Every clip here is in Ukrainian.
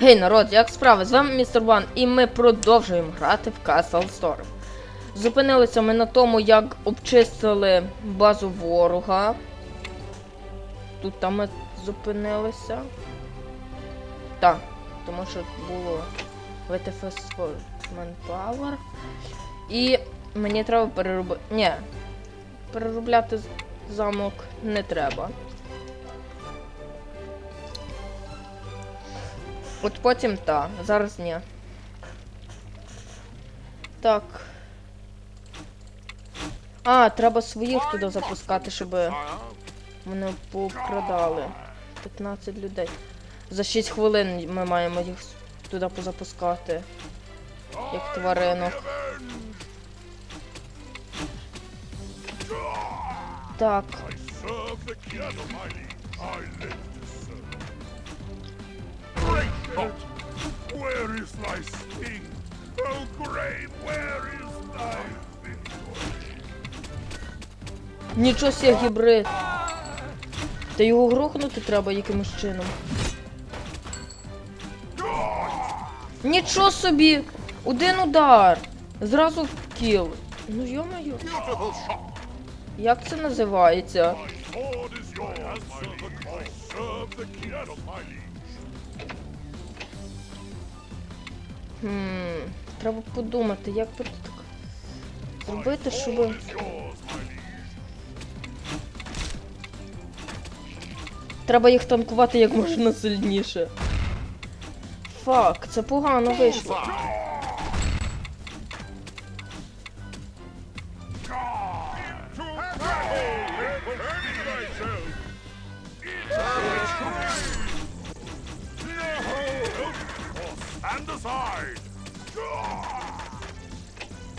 Гей, народ, як справи? З вами містер Ван, і ми продовжуємо грати в Castle Storm. Зупинилися ми на тому, як обчистили базу ворога. Тут там ми зупинилися. Так, тому що було VTF Manpower. І мені треба переробити. Ні, переробляти замок не треба. От потім та, зараз ні. Так. А, треба своїх туди запускати, щоб вони пообкрадали. 15 людей. За 6 хвилин ми маємо їх туди позапускати. Як тваринок. Так. Great Where is thy sting? Oh, grave, where is thy victory? Нічого себе гібрид. Та його грохнути треба якимось чином. Нічого собі! Один удар! Зразу в кіл. Ну йо-моє. Як це називається? Хм, треба подумати, як тут зробити, щоб. Треба їх танкувати як можна сильніше. Фак, це погано вийшло.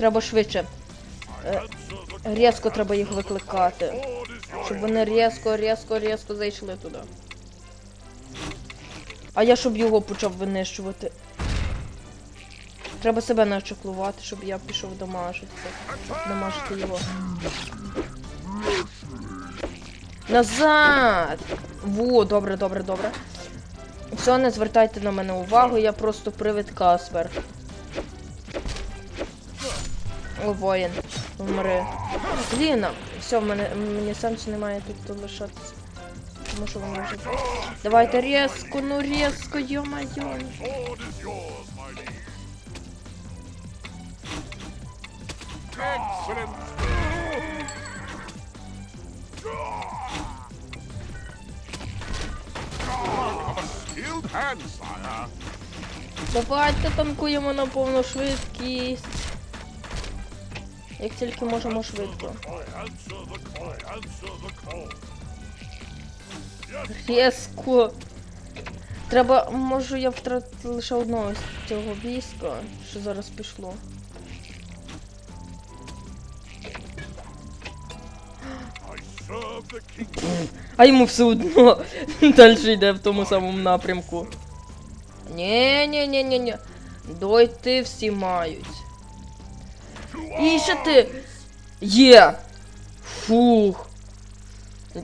Треба швидше. Е, різко треба їх викликати. Щоб вони різко, різко, різко зайшли туди. А я щоб його почав винищувати. Треба себе начеклувати, щоб я пішов дамажити. Дамажити його. Назад! Во, добре, добре, добре. Все, не звертайте на мене увагу, я просто привид Каспер. Воїн. Вмри. Блін, все, в мене мені сенсу немає тут лишатися. Тому що вони вже. Давайте різко, ну різко, йо-майо. Давайте танкуємо на повну швидкість. Як тільки можемо швидко. Різко. Треба, може я втратив лише одного з цього війська, що зараз пішло. А йому все одно далі йде в тому самому напрямку. Ні. Дойти всі мають. І ще ти. Є! Фух.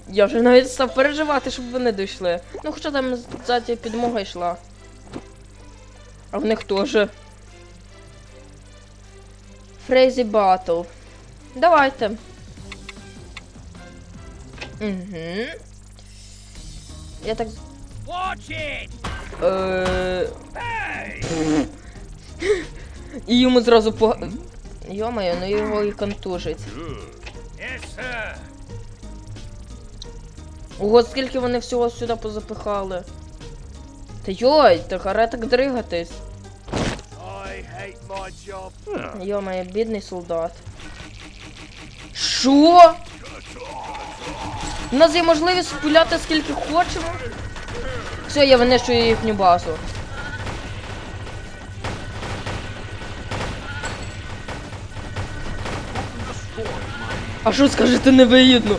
Я вже навіть став переживати, щоб вони дійшли. Ну, хоча там ззаді підмога йшла. А в них теж. Фрейзі Батл. Давайте. Угу. Я так. Е... І йому зразу по. Йомаю, ну його і контужить. Ого, скільки вони всього сюди позапихали. Та йой, та харе так дригатись. Йомає, бідний солдат. Що? У нас є можливість пуляти скільки хочемо. Все, я винищую їхню базу. А що скажете невигідно?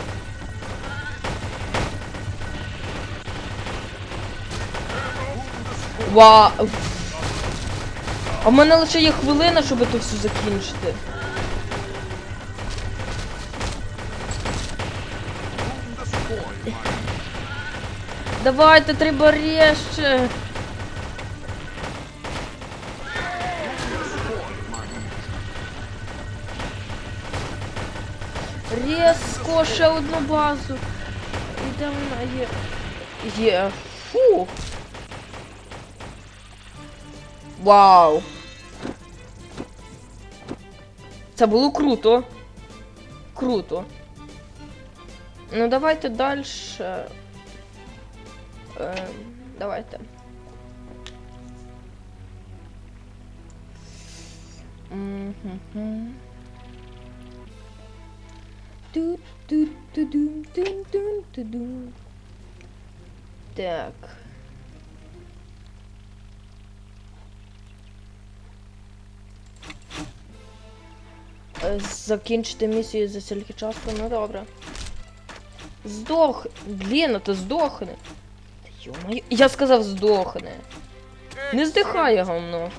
Вау. А в мене лише є хвилина, щоб це все закінчити. Давайте треба рєще. Ще одну базу. І де вона є? Є. Фу. Вау. Це було круто. Круто. Ну давайте далі. Ем, давайте. Мгм. Ту-ту-ту-дум-тун-тун-ту-дум. Так. Е, Закінчити місію за стільки часу, ну добре. Здох. Блін, а то здохне. Йо-моє, я сказав здохне. Не здихає говно.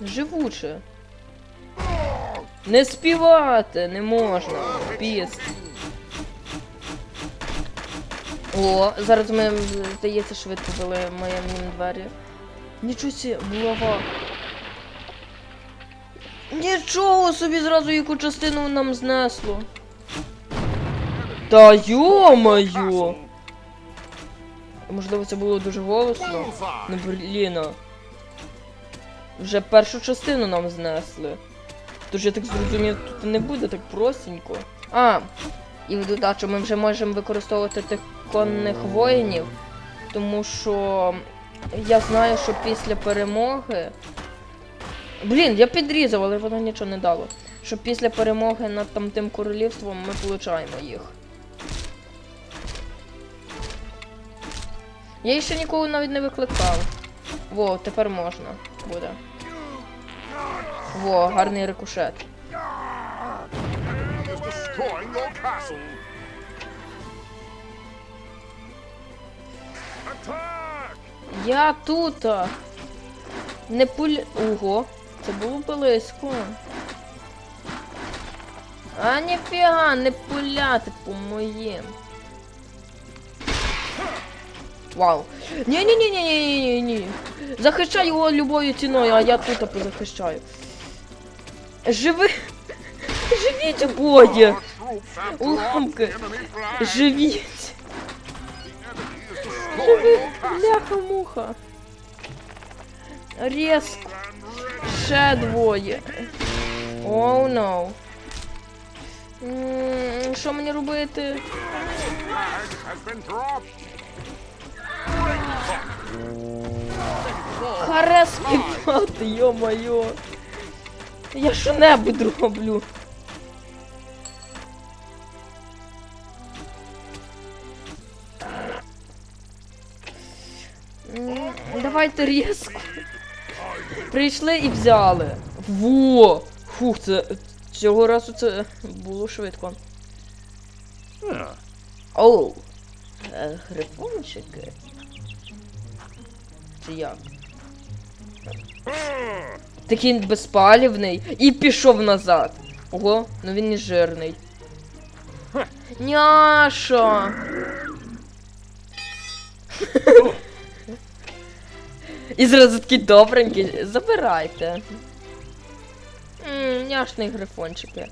Живуче. Не співати не можна. Піс. О, зараз ми, здається, швидко вели моє двері. Нічого сі, булава. Нічого собі зразу яку частину нам знесло. Та йо-моє! Можливо, це було дуже голосно. Ну блін. Вже першу частину нам знесли. Тож я так зрозумів, тут не буде так простенько. А, і в додачу ми вже можемо використовувати тих конних воїнів, тому що я знаю, що після перемоги. Блін, я підрізав, але воно нічого не дало. Що після перемоги над там тим королівством ми получаємо їх. Я їх ще ніколи навіть не викликав. Во, тепер можна буде. Во, гарний рикошет. Я тут. Не пуль. Ого, це було близько. А ніфіга, не пуляти по моїм. Вау. ні ні ні ні ні ні ні Захищай його любою ціною, а я тут позахищаю. Живи. Живіть обоє. Our troops have to Уламки. the enemy flag! Живіть. The enemy is destroying your castle! Бляха-муха. Резко. Ще двоє. Оу, oh, no. М, Що мені робити? Flag has been dropped! Харе співати, йо-моє. Я що-небудь роблю. Давайте різко. Прийшли і взяли. Во! Фух, це цього разу це було швидко. Оу. Е, Грифончики. Чи як? Такий безпалівний і пішов назад. Ого, ну він не жирний. Няша! І зразу такий добренький. Забирайте. М, Няшний грифончики.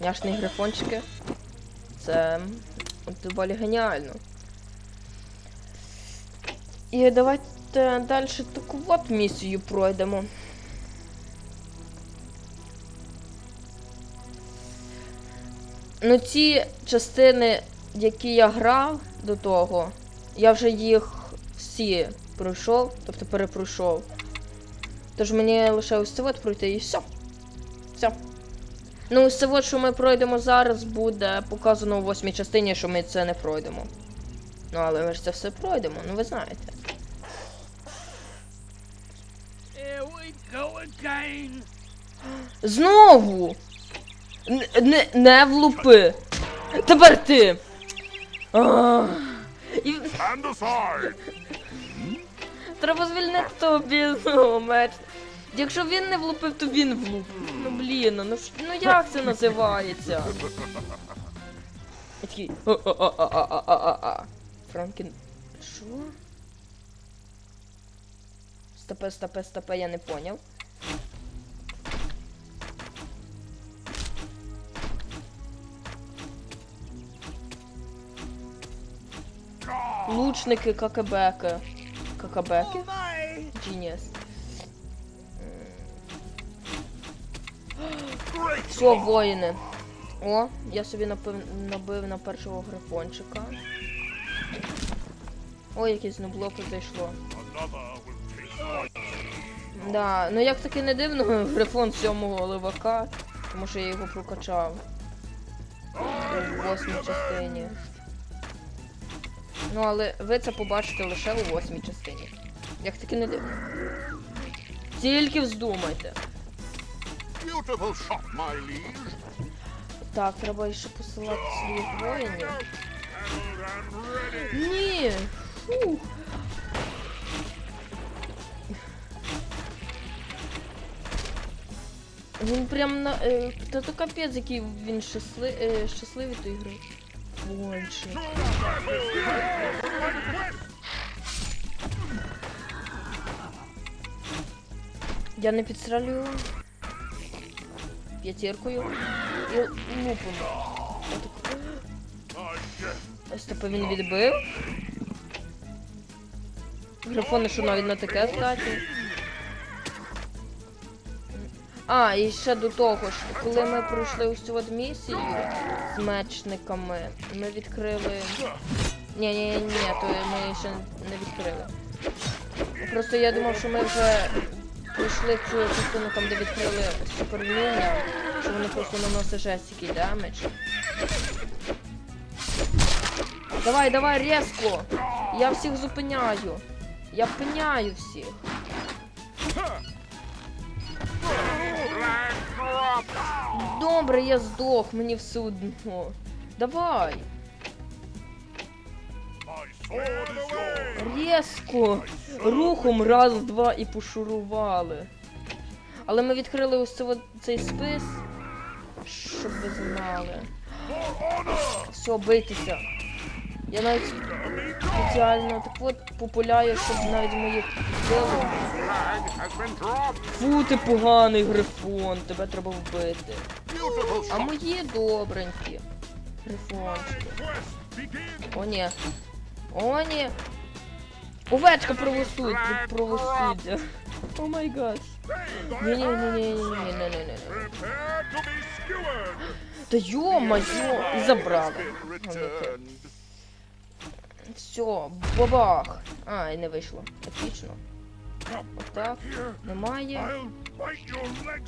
Няшний грифончики. Це доволі геніально. І давайте далі таку от місію пройдемо. Ну, ці частини, які я грав до того, я вже їх всі пройшов, тобто перепройшов. Тож мені лише ось це от пройти і все. Все. Ну, ось це от, що ми пройдемо зараз, буде показано у восьмій частині, що ми це не пройдемо. Ну, але ми ж це все пройдемо, ну ви знаєте. Again. Знову! Не, не влупи! Тепер ти! І треба звільнити того бідного меч. Якщо він не влупив, то він влупив. Ну блін, ну, ж- ну як це називається? Я такий. «А-а-а-а-а-а-а-а». Франкен. Що? Стопе, стопе, стопе, я не поняв. Лучники какебеки. Какабеки? Genius. Все, воїни. О, я собі напив, набив на першого грифончика. Ой, якесь блоки зайшло. Да, ну як таки не дивно, грифон сьомого левака, тому що я його прокачав. У восьмій частині. Ну, але ви це побачите лише у восьмій частині. Як таки не дивно. Тільки вздумайте. Beautiful shot, my liege. Так, треба ще посилати своїх воїнів. Ні! Фух. Він прям на. Е, та то капець, який він щасли, е, щасливий той гри. Боже. Я не підстрелюю. П'ятіркою. І лупимо. Отак. My він відбив. Грифони, що навіть на таке здатні. А, і ще до того ж, коли ми пройшли ось цю от місію мечниками, ми відкрили. Ні, ні, ні, ні, то ми ще не відкрили. Просто я думав, що ми вже пройшли цю частину там, де відкрили супервміння, що вони просто наносять жестикий демедж. Давай, давай, резко! Я всіх зупиняю. Я пиняю всіх. Добре, я здох, мені все одно. Давай. Резко. Рухом раз, два і пошурували. Але ми відкрили ось це от, цей спис. Щоб ви знали. Все, бийтеся. Я навіть спеціально так от популяю, щоб навіть мої dropped. Фу, ти поганий грифон, тебе треба вбити. А мої добренькі. Грифончики. О, ні. О, ні. Овечка правосудь, правосуддя. О май. Save Ні, ні, ні, ні, ні, ні, ні, ні. Та йо-моє, і забрали. Все, бабах. А, і не вийшло. Отлично. Отак. Немає.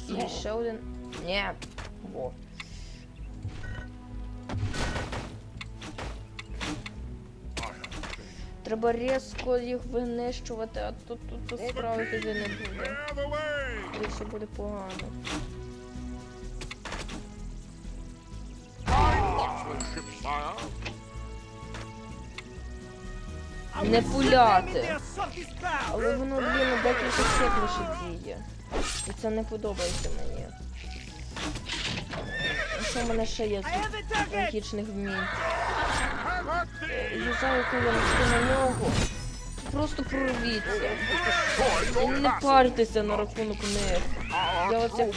І ще один. Ні. Во. Треба різко їх винищувати, а тут тут, тут For the не буде. І все буде погано. Не пуляти. Але воно, блін, декілька сек лише діє. І це не подобається мені. А Що в мене ще є з магічних вмінь? At thee. На нього. Просто прорвіться. І не парьтеся на рахунок них. Я оце- Ні,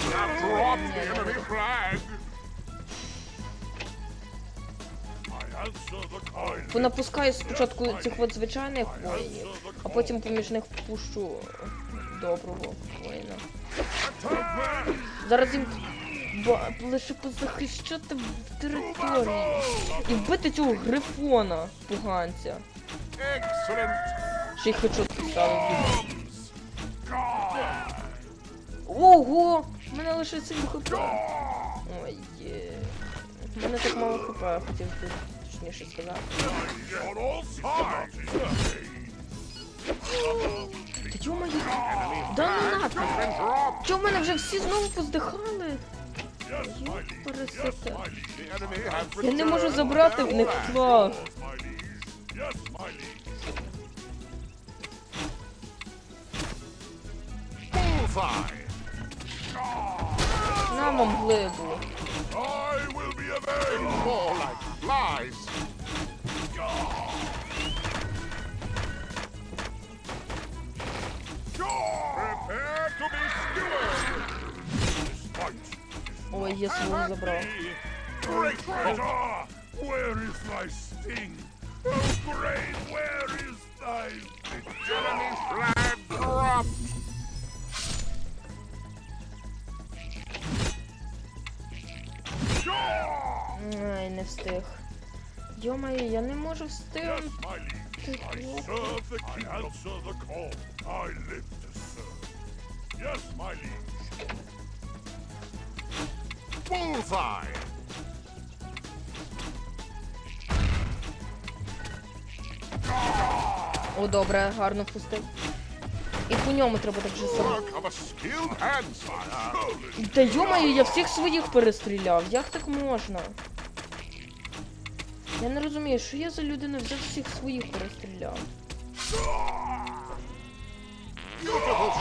Понапускаю спочатку цих от звичайних воїнів, а потім поміж них пущу доброго воїна. Зараз їм ба- лише позахищати територію і вбити цього грифона поганця. Ще й хочу bombs. Ого! У мене лише 7 хп. Ой, є. У мене так мало хп, хотів би точніше сказати. Та чого мої... Да ну dropped. Чого в мене вже всі знову поздихали? Я не можу забрати в них flag. флаг. Yes, my liege. Yes, my liege. Bullseye. На вам. Ой, свого забрав. Where is thy sting? Oh, great, where is thy enemy flag dropped? Ай, не встиг. Йомаю, я не можу встигнути. I serve the king. I answer the call. I live to serve. Yes, my liege. Bullseye! О, добре, гарно впустив. І по ньому треба так же само. Work of a skilled hand, sire. Та йомаю, я всіх своїх перестріляв. Як так можна? Я не розумію, що я за людина взяв всіх своїх перестріляв. О,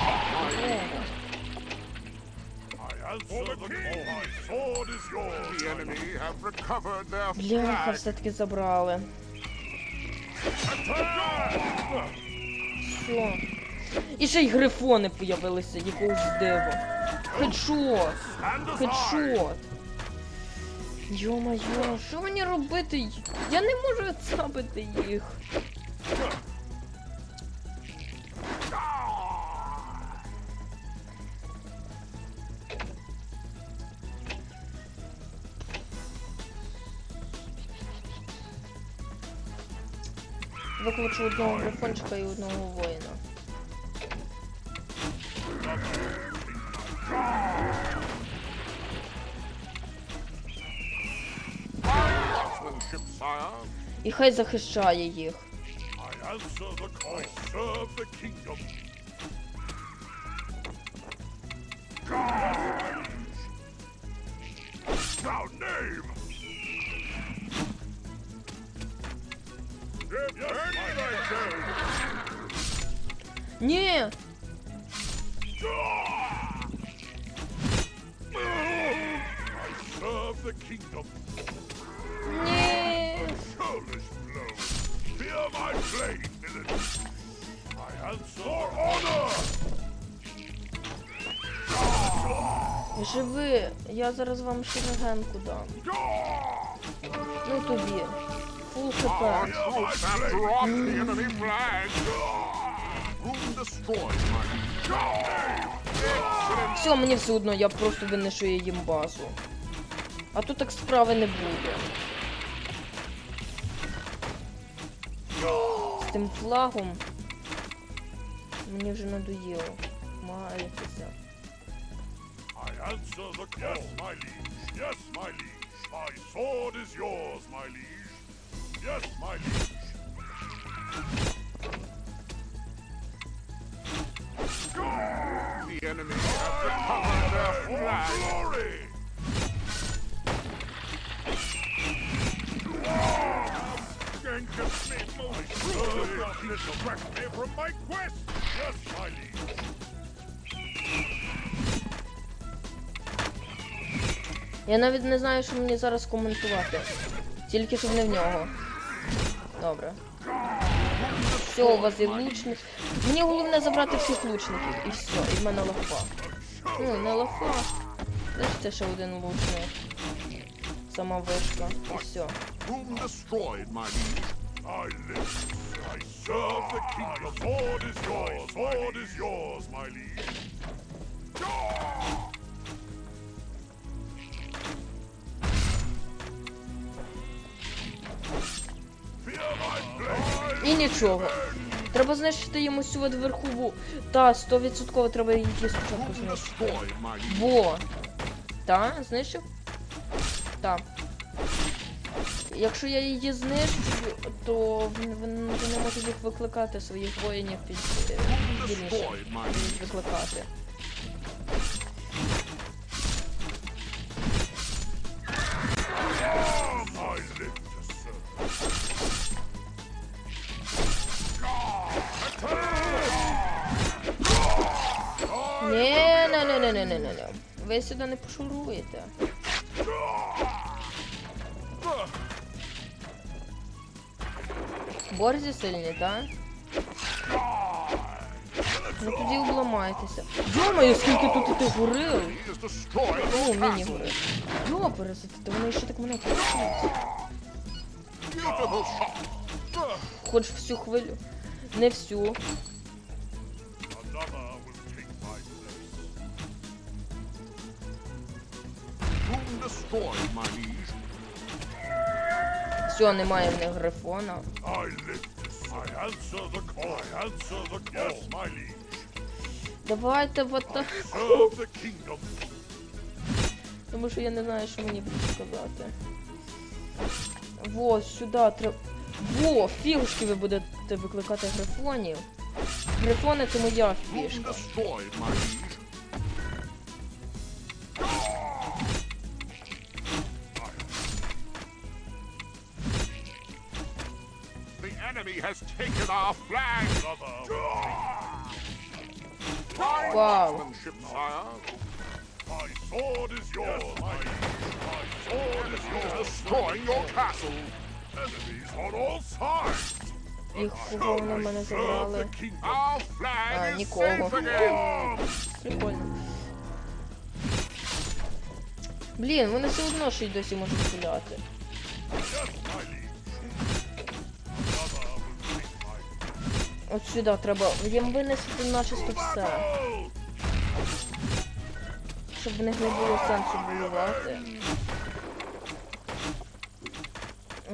Бляха, все-таки забрали. Що? І ще й грифони появилися, якогось дива. Хедшот! Хедшот! Йо-моє, що мені робити? Я не можу відсабити їх. Викличу одного грифончика і одного воїна. І хай захищає їх. I answer the call. Serve the kingdom. For honor. Живи! Я зараз вам ще дам. Ну тобі. Фул хп. Fear my blade. Drop the enemy flag. Room destroyed, my Excellent. Все, мені все одно, я просто виношую їм базу. А тут так справи не буде. З тим флагом мені вже надоїло. Call. Yes, my liege. The enemy have recovered their. Glory! To be most cruelly distract me from my quest. Yes, my. Я навіть не знаю, що мені зараз коментувати. Тільки щоб не в нього. Добре. Все, у вас є лучник. Мені головне забрати всіх лучників. І все, і в мене лафа. Ну, не лафа. Це ще один лучник. Сама вишка. І все. Fear my blade. І нічого. Треба знищити йому цю от верхову. Та, 100% треба її спочатку знищити. Во. Та, знищив? Та. Якщо я її знищу, то вони, можуть їх викликати своїх воїнів під liege. викликати. Не, не, не, не. Ви сюди не пошуруєте. Борзі сильні, так? Ну тоді обламайтеся. Йомаю, скільки тут ти destroyed Ну, міні castle. горил. Йопересити, то вони ще так мене кричать. Хоч всю хвилю. Не всю. Все, немає в них грифона. Давайте в ата... Serve the kingdom. Тому що я не знаю, що мені буде сказати. Во, сюди треба. Во, фішки ви будете викликати грифонів. Грифони це моя фішка. Our flag. Another will Fine Wow. marksmanship, sire. My sword is yours, my liege. My sword is He's yours. destroying your castle. Enemies on all sides. Їх кого вони в мене Serve забрали. the kingdom. Our flag А, is нікого. safe again. Прикольно. Блін, вони все одно ще й досі можуть стріляти. От сюди треба їм винести начисто все. Щоб в них не було сенсу воювати.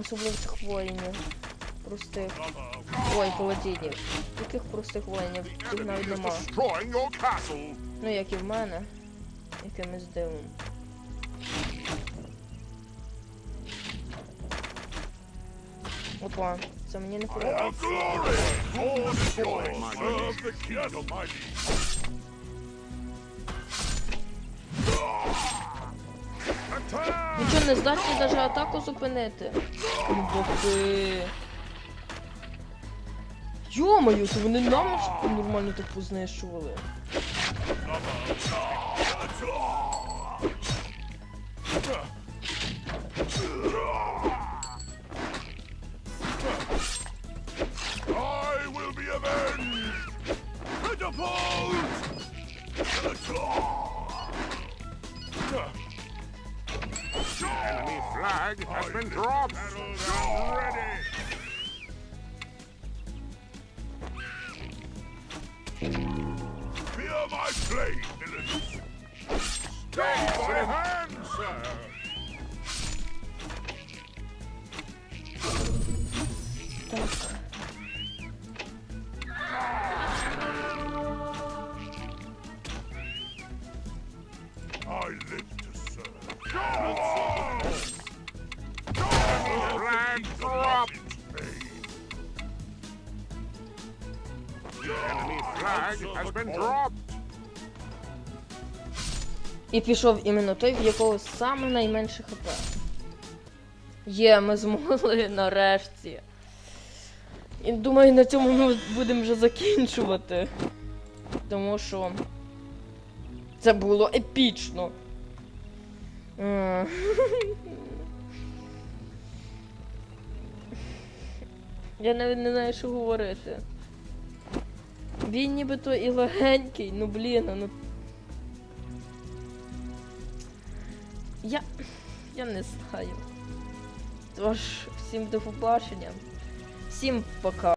Особливо цих воїнів. Простих. Ой, паладінів. Яких простих воїнів? Їх навіть нема. Ну як і в мене. Якимось дивом. Опа, це мені не подобається. Нічого не здатні навіть атаку зупинити. Ну боки. Йомаю, то вони нам нормально так познищували. The enemy flag has been dropped. Ready! Fear my blade, І пішов іменно той, в якого саме найменше хп. Є, ми змогли нарешті. І думаю, на цьому ми будемо вже закінчувати. Тому що це було епічно. Я навіть не знаю, що говорити. Він нібито і легенький, ну блін, ну Я. Я не знаю. Тож, всім до побачення. Всім пока.